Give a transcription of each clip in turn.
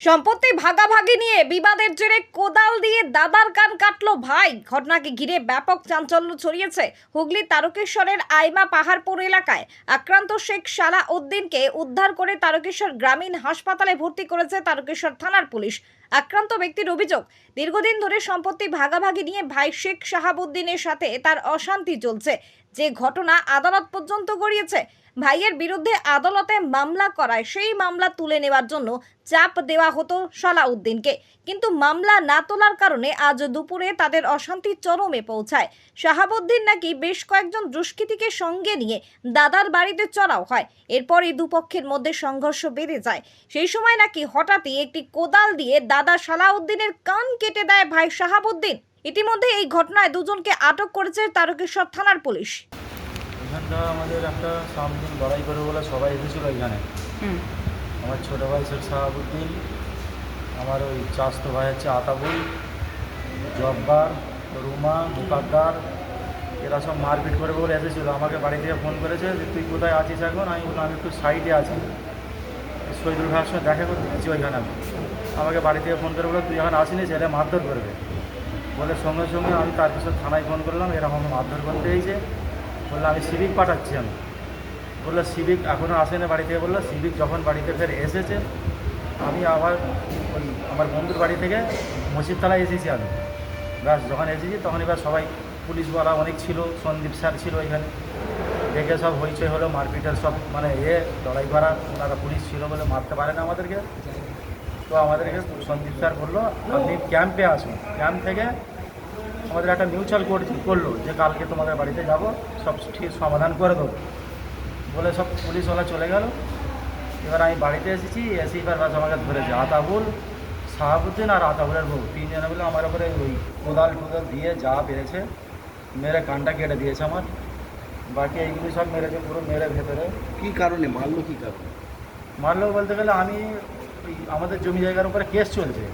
সম্পত্তি ভাগাভাগি নিয়ে বিবাদের জেরে কোদাল দিয়ে দাদার কান কাটলো ভাই। ঘটনাকে ঘিরে ব্যাপক চাঞ্চল্য ছড়িয়েছে হুগলি তারকেশ্বরের আইমা পাহাড়পুর এলাকায়। আক্রান্ত শেখ সালা উদ্দিনকে উদ্ধার করে তারকেশ্বর গ্রামীণ হাসপাতালে ভর্তি করেছে তারকেশ্বর থানার পুলিশ। আক্রান্ত ব্যক্তির অভিযোগ, দীর্ঘদিন ধরে সম্পত্তি ভাগাভাগি নিয়ে ভাই শেখ শাহাবুদ্দিনের সাথে তার অশান্তি চলছে। যে ঘটনা আদালত পর্যন্ত গড়িয়েছে, ভাইয়ের বিরুদ্ধে আদালতে মামলা করায় সেই মামলা তুলে নেওয়ার জন্য চাপ দেওয়া হতো সালাউদ্দিনকে। কিন্তু মামলা না তোলার কারণে আজ দুপুরে তাদের অশান্তি চরমে পৌঁছায়। শাহাবুদ্দিন নাকি বেশ কয়েকজন দুষ্কৃতীকে সঙ্গে নিয়ে দাদার বাড়িতে চড়াও হয়। এরপরই দুপক্ষের মধ্যে সংঘর্ষ বেড়ে যায়। সেই সময় নাকি হঠাৎই একটি কোদাল দিয়ে দাদা সালাউদ্দিনের কান কেটে দেয় ভাই শাহাবুদ্দিন। ইতিমধ্যে এই ঘটনায় দুজনকে আটক করেছে তারকেশ্বর থানার পুলিশ। এখানটা আমাদের একটা সামদিন লড়াই করে বলে সবাই এসেছিল এখানে। আমার ছোটো ভাই শেখ শাহাবুদ্দিন আমার ওই চাস্তো ভাই হচ্ছে আতাবুল জব্বার রুমা মুকাদ্দার এরা সব মারপিট করে বলে এসেছিল। আমাকে বাড়ি থেকে ফোন করেছে যে তুই কোথায় আছিস এখন? আমি বললাম আমি একটু সাইডে আছি। শহীদুল ভাইয়ের সঙ্গে দেখা করতে গেছি ওইখানে আমি। আমাকে বাড়ি থেকে ফোন করে বলে তুই এখন আসিনি ছেলে মারধর করবে। বলে, সঙ্গে সঙ্গে আমি তার কিছু থানায় ফোন করলাম, এরকম মারধর করতে হয়েছে বলল, আমি সিভিক পাঠাচ্ছি আমি। বলল, সিভিক এখনও আসেনি বাড়ি থেকে? বলল, সিভিক যখন বাড়িতে ফের এসেছে, আমি আবার ওই আমার বন্ধুর বাড়ি থেকে মসজিদতলায় এসেছি আমি। ব্যাস, যখন এসেছি তখন এবার সবাই পুলিশওয়ালা অনেক ছিল, সন্দীপ স্যার ছিল এখানে। দেখে সব হইচই হলো, মারপিটের সব মানে এ, লড়াই করা, ওনারা পুলিশ ছিল বলে মারতে পারে না আমাদেরকে। তো আমাদেরকে সন্দীপ স্যার বলল আপনি ক্যাম্পে আসুন। ক্যাম্প থেকে আমাদের একটা মিউচুয়াল করল যে কালকে তোমাদের বাড়িতে যাব সব ঠিক সমাধান করে দেবো। বলে সব পুলিশওয়ালা চলে গেল। এবার আমি বাড়িতে এসেছি এসে এবার বাস আমাকে ধরেছে আতাবুল শাহাবুদ্দিন আর আতাবুলের বউ তিনজনে মিলে আমার ওপরে ওই কোদাল টোদাল দিয়ে যা পেরেছে মেরে কানটা কেটে দিয়েছে আমার। বাকি এইগুলি সব মেরেছে পুরো মেরে ভেতরে। কি কারণে? মারলো কি কারণে? মারলো বলতে গেলে আমি আমাদের জমি জায়গার উপরে কেস চলছে।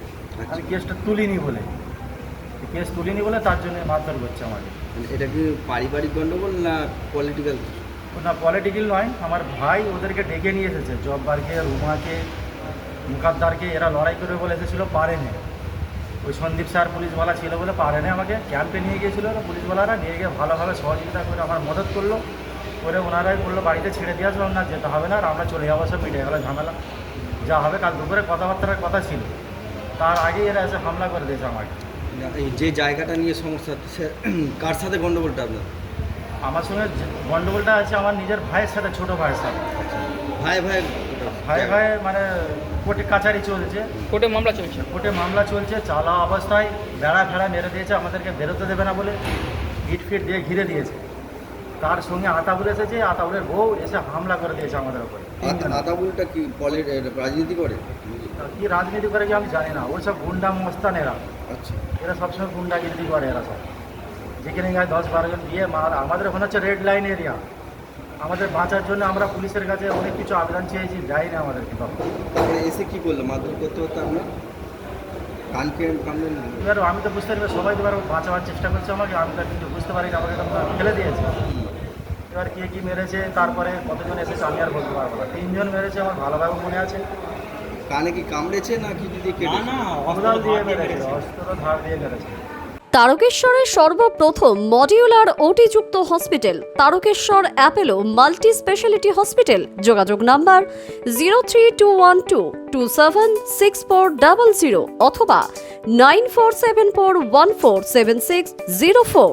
আমি কেসটা তুলিনি বলে। কেস তুলিনি বলে তার জন্য মারধর করছে আমাকে মানে এটা কি পারিবারিক গন্ডগোল না পলিটিক্যাল না পলিটিক্যাল নয়। আমার ভাই ওদেরকে ডেকে নিয়ে এসেছে। জব্বারকে রুমাকে মুকাদ্দারকে এরা লড়াই করে বলে এসেছিল পারেনি। ওই সন্দীপ স্যার পুলিশওয়ালা ছিল বলে পারেনি আমাকে। ক্যাম্পে নিয়ে গিয়েছিল পুলিশওয়ালারা নিয়ে গিয়ে ভালোভাবে সহযোগিতা করে আমার মদত করল। করে ওনারাই বলল বাড়িতে ছেড়ে দিয়ে আসলাম না যেতে হবে না আর আমরা চলে যাব। সব মিটে গেলো ঝামেলা। যা হবে কাল দুপুরে কথাবার্তার কথা ছিল। তার আগে এরা এসে হামলা করে দিয়েছে আমাকে। এই যে জায়গাটা নিয়ে সমস্যা সে কার সাথে গন্ডগোলটা আপনার? আমার সঙ্গে গণ্ডগোলটা আছে আমার নিজের ভাইয়ের সাথে ছোটো ভাইয়ের সাথে। ভাই ভাই ভাই ভাই মানে কোর্টে কাছারি চলছে। কোর্টে মামলা চলছে। কোর্টে মামলা চলছে চালা অবস্থায় বেড়া ফেড়া মেরে দিয়েছে আমাদেরকে বেরোতে দেবে না বলে। ইট ফিট দিয়ে ঘিরে দিয়েছে। তার সঙ্গে আতাবুল এসেছে আতাবুলের বউ এসে হামলা করে দিয়েছে আমাদের উপরে আতাবুলটা কি রাজনীতি করে? কি রাজনীতি করে কি আমি জানি না। ওই সব গুন্ডা মস্তান এরা আচ্ছা। এরা সবসময় গুন্ডাগিরি করে এরা সব। যেখানে গায়ে দশ বারো জন দিয়ে মার আমাদের ওখানে হচ্ছে রেড লাইন এরিয়া আমাদের বাঁচার জন্য আমরা পুলিশের কাছে অনেক কিছু আবেদন চেয়েছি যাইনি আমাদেরকে তখন। এসে কি করল? মারধর করতে করতে আপনার কানকে আমি তো বুঝতে পারি সবাই তো বাঁচাবার চেষ্টা করছে আমাকে আমি তো কিন্তু বুঝতে পারি না আমাকে তো ফেলে দিয়েছে। এবার কে কি মেরেছে তারপরে কতজন এসেছে আমি আর বলতে পারব না। তিনজন মেরেছে আমার ভালোভাবে মনে আছে। কানে কি কামড়েছে না কি দিয়ে কেটে না অস্ত্র দিয়ে মেরেছে অস্ত্র ধার দিয়ে মেরেছে। তারকেশ্বরের সর্বপ্রথম modular ওটিযুক্ত hospital Tarakeswar Apollo multi speciality hospital. যোগাযোগ number zero three two one two two seven six four double zero অথবা nine four seven four one four seven six zero four.